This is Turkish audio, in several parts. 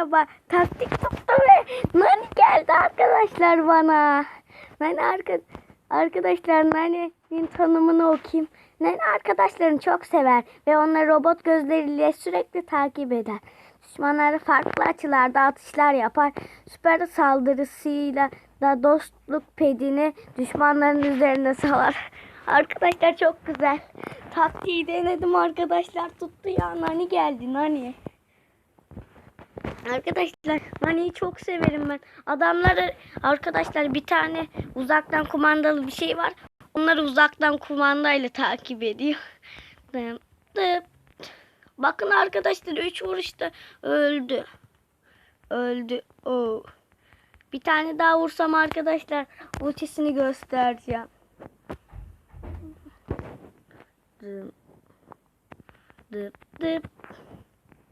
merhaba. Taktik tuttu ve Nani geldi arkadaşlar bana. Nani arka, arkadaşlar Nani'nin tanımını okuyayım. Nani arkadaşlarını çok sever ve onları robot gözleriyle sürekli takip eder. Düşmanlara farklı açılarda atışlar yapar. Süper saldırısıyla da dostluk pedini düşmanların üzerine salar. Arkadaşlar çok güzel. Taktiği denedim arkadaşlar. Tuttu ya. Nani geldi. Nani. Arkadaşlar Nani'yi çok severim ben. Adamları arkadaşlar bir tane uzaktan kumandalı bir şey var. Onları uzaktan kumandayla takip ediyor. Dıp. Bakın arkadaşlar 3 vuruşta öldü. Öldü. Oo. Bir tane daha vursam arkadaşlar ultisini göstereceğim. Dıp dıp dıp.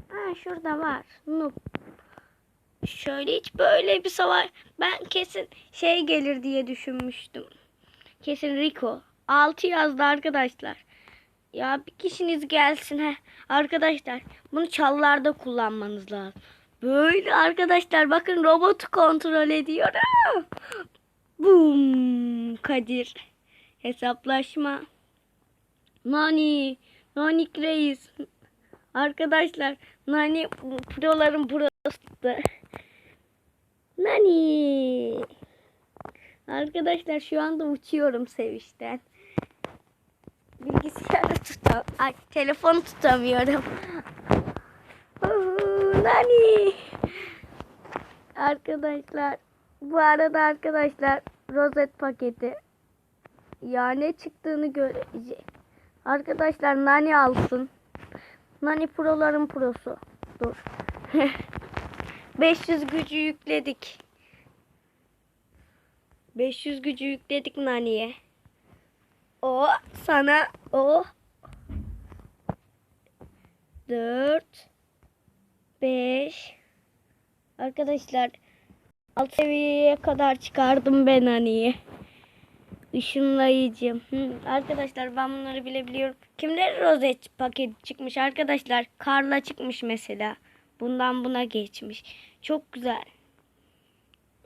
Ha şurada var. Noob. Şöyle hiç böyle bir savaş. Ben kesin şey gelir diye düşünmüştüm. Kesin Rico. 6 yazdı arkadaşlar. Ya bir kişiniz gelsin he. Arkadaşlar bunu çallarda kullanmanız lazım. Böyle arkadaşlar bakın robotu kontrol ediyorum. Bum Kadir. Hesaplaşma. Nani. Nani Reis. Arkadaşlar Nani proların prosu. Nani. Arkadaşlar şu anda uçuyorum sevinçten. Bilgisayarı tutam. Ay telefonu tutamıyorum. Nani. Arkadaşlar bu arada arkadaşlar rozet paketi ya ne çıktığını göreceğiz. Arkadaşlar Nani alsın. Nani proların prosu. Dur. 500 gücü yükledik. 500 gücü yükledik Nani'ye. O sana o 4 5 Arkadaşlar alt seviyeye kadar çıkardım ben Nani'yi. Işınlayıcı. Hı, arkadaşlar ben bunları bilebiliyorum. Kimler rozet paket çıkmış arkadaşlar? Karla çıkmış mesela. Bundan buna geçmiş. Çok güzel.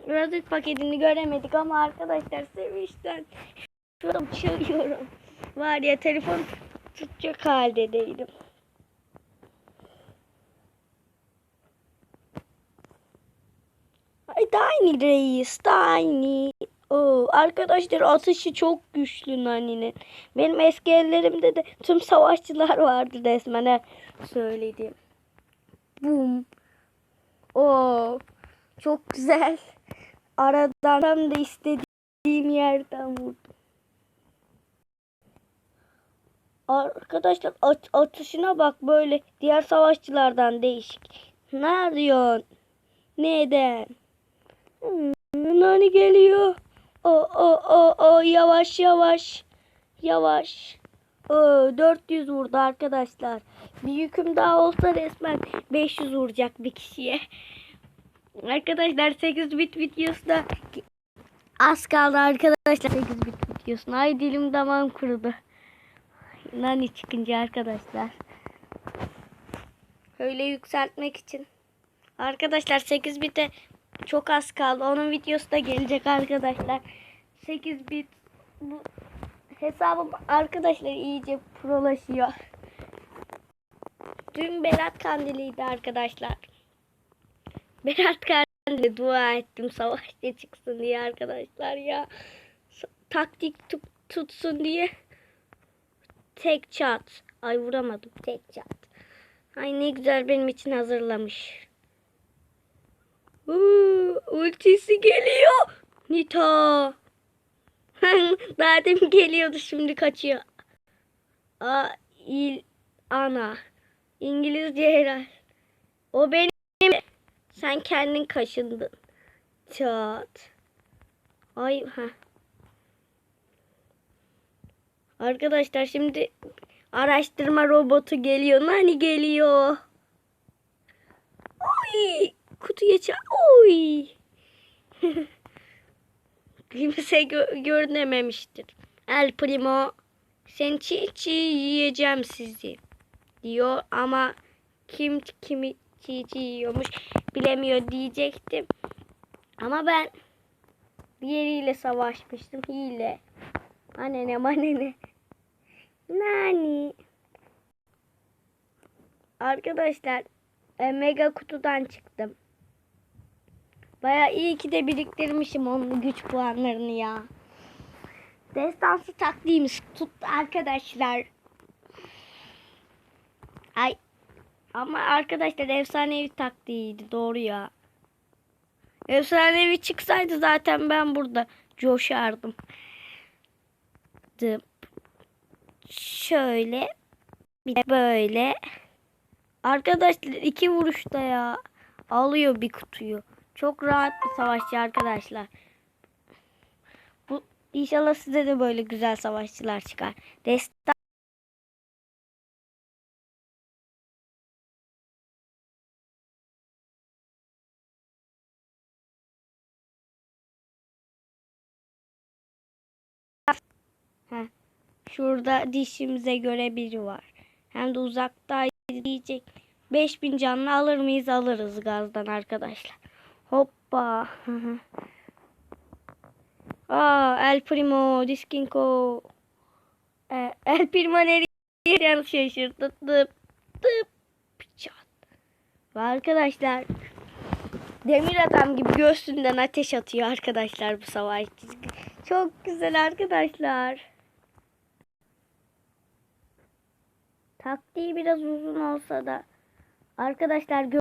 Rozet paketini göremedik ama arkadaşlar sevinçten şuram çığlıyorum. Var ya telefon tutacak halde değilim. Ay Tiny reis Tiny. Oo, arkadaşlar atışı çok güçlü Nani'nin. Benim eski ellerimde de tüm savaşçılar vardı resmen. he. Söyledim. Bum. Oo, çok güzel. Aradan da istediğim yerden vurdum. Arkadaşlar at- atışına bak böyle diğer savaşçılardan değişik. Ne arıyorsun? Neden? Hmm, Nani geliyor. O o o o yavaş yavaş. Yavaş. O 400 vurdu arkadaşlar. Bir yüküm daha olsa resmen 500 vuracak bir kişiye. Arkadaşlar 8 bit videosu da az kaldı arkadaşlar 8 bit videosuna. Ay dilim damağım kurudu. Nani çıkınca arkadaşlar. Öyle yükseltmek için. Arkadaşlar 8 bite çok az kaldı. Onun videosu da gelecek arkadaşlar. 8 bit bu hesabım arkadaşlar iyice prolaşıyor. Dün Berat Kandili'ydi arkadaşlar. Berat Kandili dua ettim savaşta çıksın diye arkadaşlar ya. Taktik tut- tutsun diye. Tek çat. Ay vuramadım tek çat. Ay ne güzel benim için hazırlamış. Uuu, ultisi geliyor. Nita. Demin geliyordu şimdi kaçıyor. A il ana. İngilizce herhal. O benim. Sen kendin kaşındın. Çat. Ay ha. Arkadaşlar şimdi araştırma robotu geliyor. Nani geliyor. Oy! Kutuya ça... Oy! Kimse gö- görünememiştir. El Primo sen çiğ çiğ yiyeceğim sizi diyor ama kim kimi çiğ çiğ yiyormuş bilemiyor diyecektim. Ama ben diğeriyle savaşmıştım. Hile. Anene manene. Nani. Arkadaşlar e, mega kutudan çıktım. Baya iyi ki de biriktirmişim onun güç puanlarını ya. Destansı taktiğimiz tuttu arkadaşlar. Ay ama arkadaşlar efsanevi taktiğiydi doğru ya. Efsanevi çıksaydı zaten ben burada coşardım. Şöyle bir de böyle. Arkadaşlar iki vuruşta ya alıyor bir kutuyu. Çok rahat bir savaşçı arkadaşlar. Bu inşallah size de böyle güzel savaşçılar çıkar. Destan Heh. Şurada dişimize göre biri var. Hem de uzakta diyecek. 5000 canlı alır mıyız? Alırız gazdan arkadaşlar. Hoppa. Aa, El Primo, Diskinko. Ee, El Primo nereye yanlış şaşırdı. Tıp tıp. Ve arkadaşlar Demir adam gibi göğsünden ateş atıyor arkadaşlar bu savaşçı. Çok güzel arkadaşlar. Taktiği biraz uzun olsa da arkadaşlar